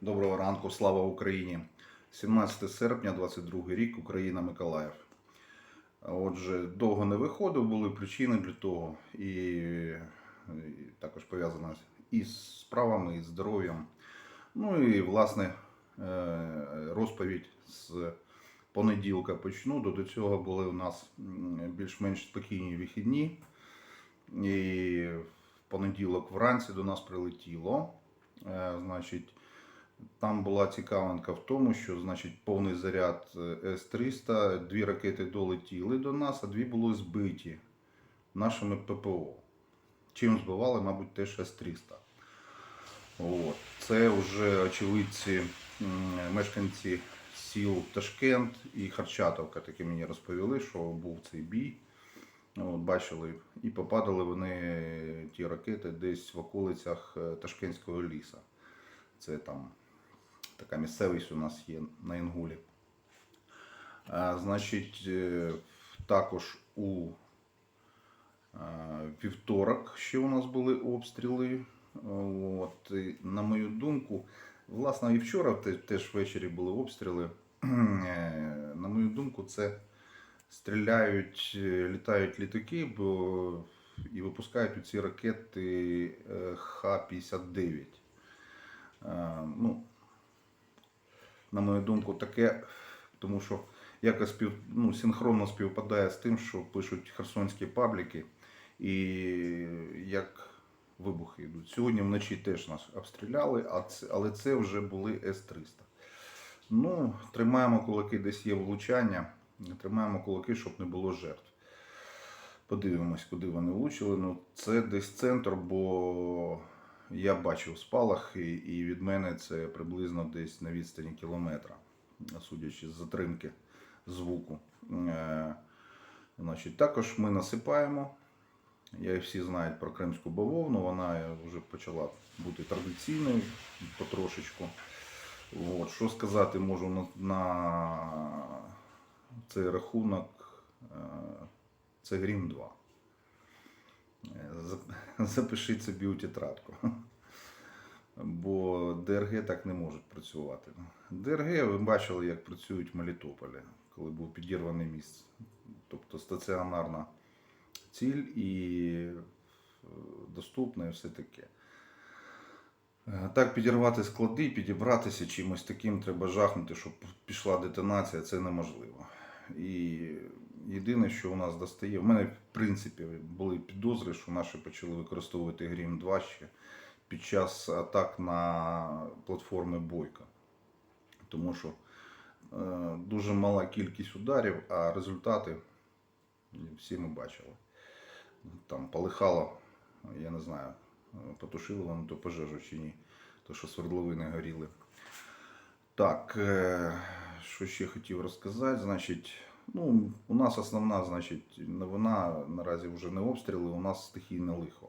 Доброго ранку, слава Україні! 17 серпня, 22 рік, Україна Миколаїв. Отже, довго не виходив, були причини для того, і, і також пов'язано із справами, і здоров'ям. Ну і власне е, розповідь з понеділка почну. До цього були у нас більш-менш спокійні вихідні. І в понеділок вранці до нас прилетіло. Е, Значить, там була цікавинка в тому, що значить, повний заряд е, С-300, дві ракети долетіли до нас, а дві були збиті нашими ППО. Чим збивали, мабуть, теж С-300. От. Це вже очевидці, мешканці сіл Ташкент і Харчатовка, таки мені розповіли, що був цей бій. От, бачили, і попадали вони ті ракети десь в околицях е, Ташкентського ліса. Це там така місцевість у нас є на Інгулі. Значить, е, також у вівторок ще у нас були обстріли. От, і, на мою думку, власне, і вчора теж ввечері були обстріли. Е, На мою думку, це стріляють, е, літають літаки, бо і випускають у ці ракети е, Х-59. Е, Ну, на мою думку, таке, тому що якось спів, ну, синхронно співпадає з тим, що пишуть херсонські пабліки, і як вибухи йдуть. Сьогодні вночі теж нас обстріляли, але це вже були С-300. Ну, тримаємо кулаки, десь є влучання, тримаємо кулаки, щоб не було жертв. Подивимось, куди вони влучили. Ну, це десь центр, бо я бачив спалахи, і від мене це приблизно десь на відстані кілометра, судячи з затримки звуку. Е, Значить, також ми насипаємо. Я всі знають про кримську бавовну, вона вже почала бути традиційною потрошечку. От, що сказати можу на, на цей рахунок, е, це Грім 2. Е, зап- Запишіть собі у тетрадку. Бо ДРГ так не можуть працювати. ДРГ ви бачили, як працюють в Мелітополі, коли був підірваний міст. Тобто стаціонарна ціль і е, доступна і все таке. Е, Так, підірвати склади, підібратися чимось таким треба жахнути, щоб пішла детонація, це неможливо. І єдине, що у нас достає, в мене в принципі були підозри, що наші почали використовувати Грім 2 ще під час атак на платформи Бойка. Тому що е, дуже мала кількість ударів, а результати всі ми бачили. Там полихало, я не знаю, потушили вони ту пожежу чи ні, то що свердловини горіли. Так, е, що ще хотів розказати, значить, ну, у нас основна, значить, новина наразі вже не обстріли, у нас стихійне лихо.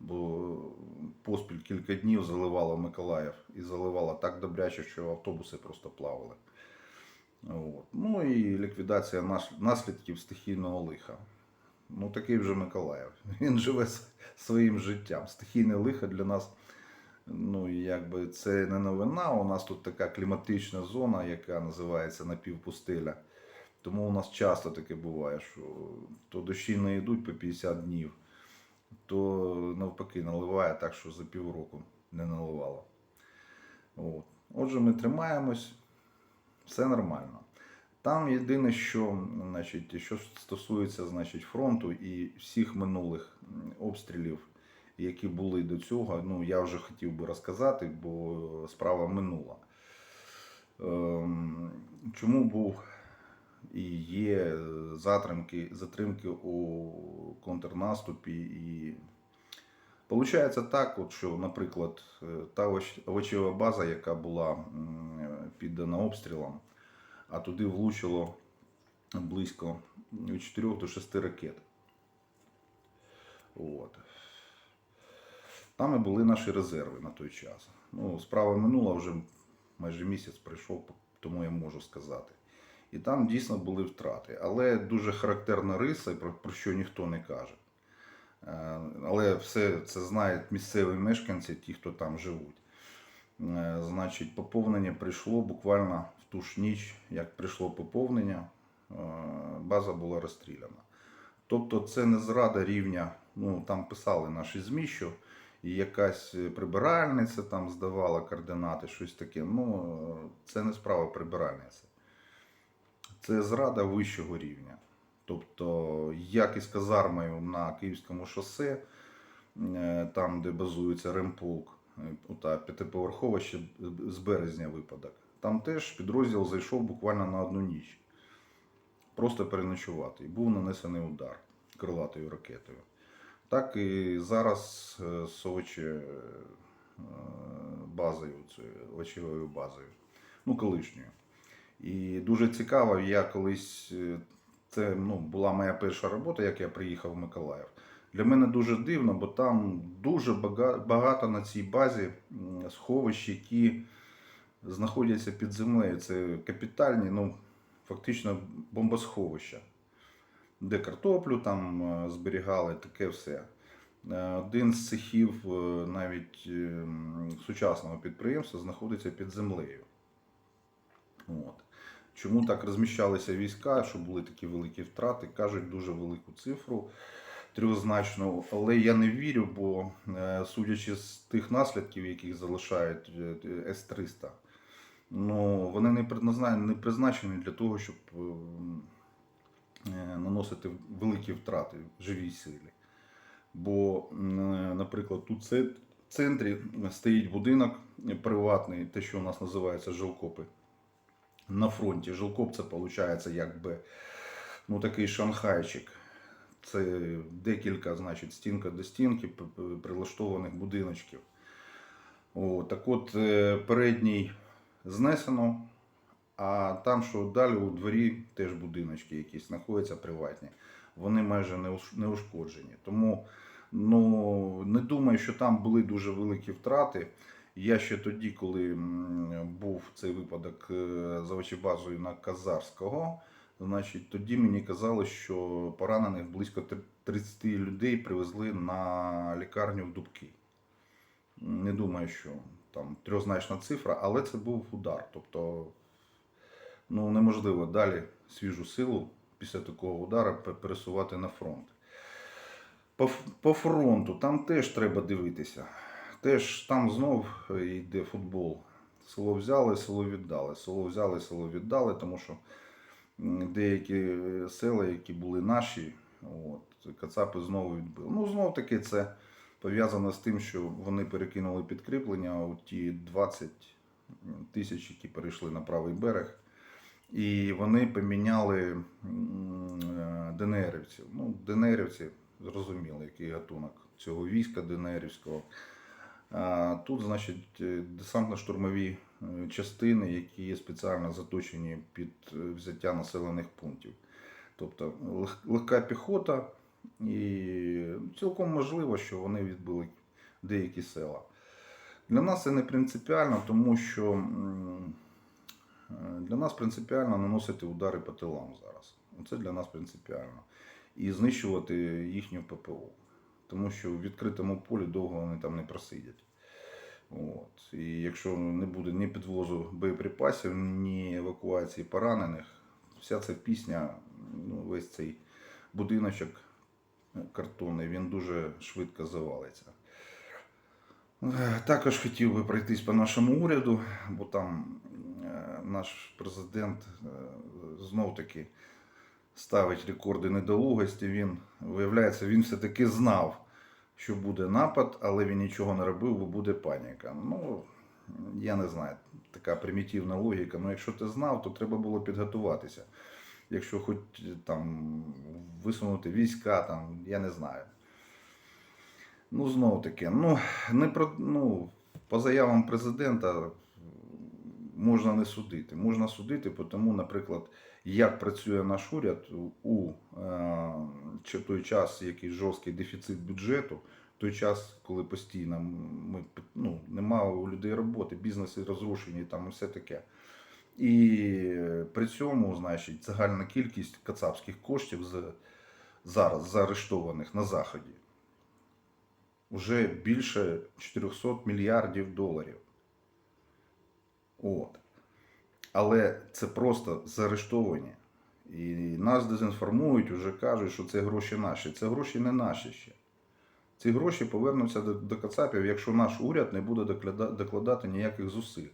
Бо поспіль кілька днів заливало Миколаїв і заливало так добряче, що автобуси просто плавали. От. Ну і ліквідація наслідків стихійного лиха. Ну, такий вже Миколаїв. Він живе своїм життям. Стихійне лихо для нас, ну, якби це не новина. У нас тут така кліматична зона, яка називається напівпустеля. Тому у нас часто таке буває, що то дощі не йдуть по 50 днів, то навпаки наливає так, що за півроку не наливало. От. Отже, ми тримаємось, все нормально. Там єдине, що, значить, що стосується значить, фронту і всіх минулих обстрілів, які були до цього, ну я вже хотів би розказати, бо справа минула. Ем, чому був і є затримки, затримки у контрнаступі і Получається так, от, що, наприклад, е, та овочева база, яка була піддана обстрілам, а туди влучило близько від 4 до 6 ракет. От. Там і були наші резерви на той час. Ну, справа минула вже майже місяць пройшов, тому я можу сказати. І там дійсно були втрати. Але дуже характерна риса, про, що ніхто не каже. Е, Але все це знають місцеві мешканці, ті, хто там живуть. Е, Значить, поповнення прийшло буквально в ту ж ніч, як прийшло поповнення, е, база була розстріляна. Тобто це не зрада рівня, ну там писали наші ЗМІ, що якась прибиральниця там здавала координати, щось таке. Ну, це не справа прибиральниці. Це зрада вищого рівня. Тобто, як із казармою на Київському шосе, е, там, де базується ремполк, е, ота п'ятиповерхова ще з березня випадок. Там теж підрозділ зайшов буквально на одну ніч. Просто переночувати. І був нанесений удар крилатою ракетою. Так і зараз е, Сочі е, базою, очевою базою, ну, колишньою. І дуже цікаво, я колись, е, це ну, була моя перша робота, як я приїхав в Миколаїв. Для мене дуже дивно, бо там дуже багато на цій базі сховищ, які знаходяться під землею. Це капітальні, ну, фактично бомбосховища, де картоплю там е, зберігали, таке все. Е, Один з цехів навіть е, сучасного підприємства знаходиться під землею. От. Чому так розміщалися війська, що були такі великі втрати? Кажуть дуже велику цифру, трьохзначну, але я не вірю, бо е, судячи з тих наслідків, яких залишають е, С-300, ну, вони не призначені, для того, щоб е, наносити великі втрати в живій силі. Бо, наприклад, тут це- в центрі стоїть будинок приватний, те, що у нас називається жилкопи на фронті. Жилкоп це виходить якби ну, такий шанхайчик. Це декілька, значить, стінка до стінки прилаштованих будиночків. О, так от, е, передній знесено, а там, що далі у дворі теж будиночки якісь знаходяться приватні. Вони майже не ушкоджені. Тому ну, не думаю, що там були дуже великі втрати. Я ще тоді, коли цей випадок е, за очебазою на Казарського, значить, тоді мені казали, що поранених близько 30 людей привезли на лікарню в Дубки. Не думаю, що там трьохзначна цифра, але це був удар. Тобто, ну, неможливо далі свіжу силу після такого удару пересувати на фронт. По, по фронту там теж треба дивитися. Теж там знов е, йде футбол. Село взяли, село віддали. Село взяли, село віддали, тому що деякі е, села, які були наші, от, Кацапи знову відбили. Ну, знов таки це пов'язано з тим, що вони перекинули підкріплення у ті 20 тисяч, які перейшли на правий берег. І вони поміняли е, ДНРівців. Ну, ДНРівці зрозуміло, який гатунок цього війська ДНРівського. Тут, значить, е, десантно-штурмові е, частини, які є спеціально заточені під е, взяття населених пунктів. Тобто легка піхота, і цілком можливо, що вони відбили деякі села. Для нас це не принципіально, тому що для нас принципіально наносити удари по тилам зараз. Це для нас принципіально. І знищувати їхню ППО. Тому що в відкритому полі довго вони там не просидять. От. І якщо не буде ні підвозу боєприпасів, ні евакуації поранених, вся ця пісня, ну, весь цей будиночок е, картонний, він дуже швидко завалиться. Е, Також хотів би пройтись по нашому уряду, бо там е, наш президент знов таки ставить рекорди недолугості. Він, виявляється, він все-таки знав, що буде напад, але він нічого не робив, бо буде паніка. Ну, я не знаю, така примітивна логіка. Ну, якщо ти знав, то треба було підготуватися. Якщо хоч там висунути війська, там, я не знаю. Ну, знову таки, ну, не про, ну, по заявам президента можна не судити. Можна судити, тому, наприклад, як працює наш уряд у е, той час, який жорсткий дефіцит бюджету, той час, коли постійно ми, ну, немає у людей роботи, бізнеси розрушені, там і все таке. І при цьому, значить, загальна кількість кацапських коштів з, зараз заарештованих на Заході вже більше 400 мільярдів доларів. От. Але це просто заарештовані. І нас дезінформують, вже кажуть, що це гроші наші. Це гроші не наші ще. Ці гроші повернуться до, до Кацапів, якщо наш уряд не буде доклада- докладати ніяких зусиль.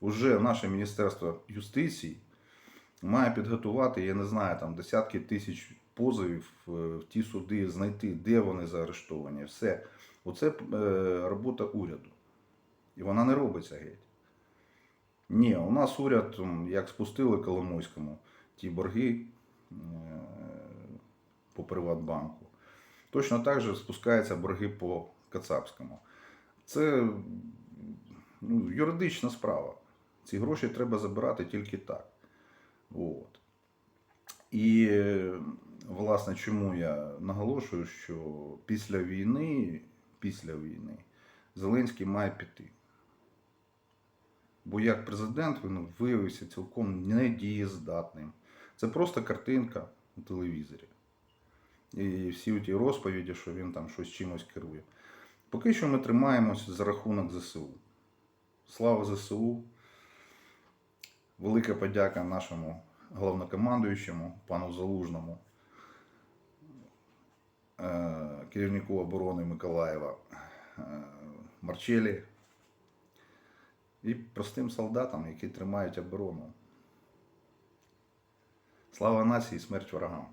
Уже наше Міністерство юстиції має підготувати, я не знаю, там десятки тисяч позовів е, в ті суди, знайти, де вони заарештовані. Все. Оце е, робота уряду. І вона не робиться геть. Ні, у нас уряд, як спустили Коломойському ті борги е, по Приватбанку, точно так же спускаються борги по Кацапському. Це ну, юридична справа. Ці гроші треба забирати тільки так. От. І, власне, чому я наголошую, що після війни, після війни Зеленський має піти. Бо як президент він виявився цілком недієздатним. Це просто картинка у телевізорі. І всі ті розповіді, що він там щось чимось керує. Поки що ми тримаємось за рахунок ЗСУ. Слава ЗСУ! Велика подяка нашому головнокомандуючому, пану Залужному, е, керівнику оборони Миколаєва е, Марчелі і простим солдатам, які тримають оборону. Слава нації, смерть ворогам!